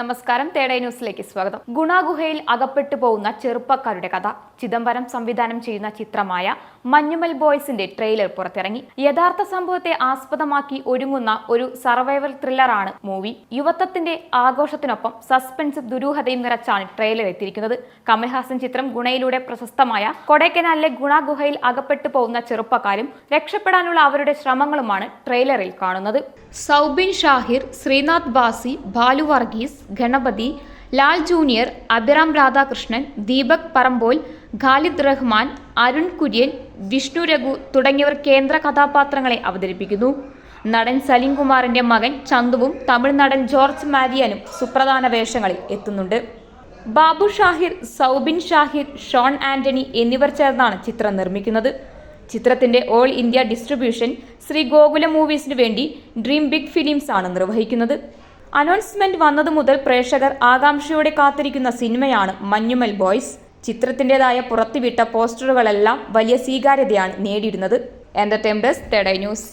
നമസ്കാരം തേടേ ന്യൂസിലേക്ക് സ്വാഗതം. ഗുണാഗുഹയിൽ അകപ്പെട്ടു പോകുന്ന ചെറുപ്പക്കാരുടെ കഥ. ചിദംബരം സംവിധാനം ചെയ്യുന്ന ചിത്രമായ മഞ്ഞുമൽ ബോയ്സിന്റെ ട്രെയിലർ പുറത്തിറങ്ങി. യഥാർത്ഥ സംഭവത്തെ ആസ്പദമാക്കി ഒരുങ്ങുന്ന ഒരു സർവൈവൽ ത്രില്ലറാണ് മൂവി. യുവത്വത്തിന്റെ ആഘോഷത്തിനൊപ്പം സസ്പെൻസ് ദുരൂഹതയും നിറച്ചാണ് ട്രെയിലർ എത്തിയിരിക്കുന്നത്. കമൽഹാസൻ ചിത്രം ഗുണയിലൂടെ പ്രശസ്തമായ കൊടൈക്കനാലിലെ ഗുണാഗുഹയിൽ അകപ്പെട്ടു പോകുന്ന ചെറുപ്പക്കാരും രക്ഷപ്പെടാനുള്ള അവരുടെ ശ്രമങ്ങളുമാണ് ട്രെയിലറിൽ കാണുന്നത്. സൗബിൻ ഷാഹിർ ശ്രീനാഥ് ബാസി ബാലു വർഗീസ് ഗണപതി ലാൽ ജൂനിയർ അഭിറാം രാധാകൃഷ്ണൻ ദീപക് പറമ്പോൽ ഖാലിദ് റഹ്മാൻ അരുൺ കുര്യൻ വിഷ്ണു രഘു തുടങ്ങിയവർ കേന്ദ്ര കഥാപാത്രങ്ങളെ അവതരിപ്പിക്കുന്നു. നടൻ സലീം കുമാറിന്റെ മകൻ ചന്തുവും തമിഴ് നടൻ ജോർജ് മാരിയനും സുപ്രധാന വേഷങ്ങളിൽ എത്തുന്നുണ്ട്. ബാബു ഷാഹിർ സൗബിൻ ഷാഹിർ ഷോൺ ആന്റണി എന്നിവർ ചേർന്നാണ് ചിത്രം നിർമ്മിക്കുന്നത്. ചിത്രത്തിന്റെ all India distribution Shri Gokula മൂവീസിനു വേണ്ടി ഡ്രീം ബിഗ് ഫിലിംസ് ആണ് നിർവഹിക്കുന്നത്. അനൗൺസ്മെന്റ് വന്നതു മുതൽ പ്രേക്ഷകർ ആകാംക്ഷയോടെ കാത്തിരിക്കുന്ന സിനിമയാണ് മഞ്ഞുമൽ ബോയ്സ്. ചിത്രത്തിന്റെതായ പുറത്തുവിട്ട പോസ്റ്ററുകളെല്ലാം വലിയ സ്വീകാര്യതയാണ് നേടിയിരുന്നത്. എന്റർടൈം ഡെസ്ക് ടെഡൈ ന്യൂസ്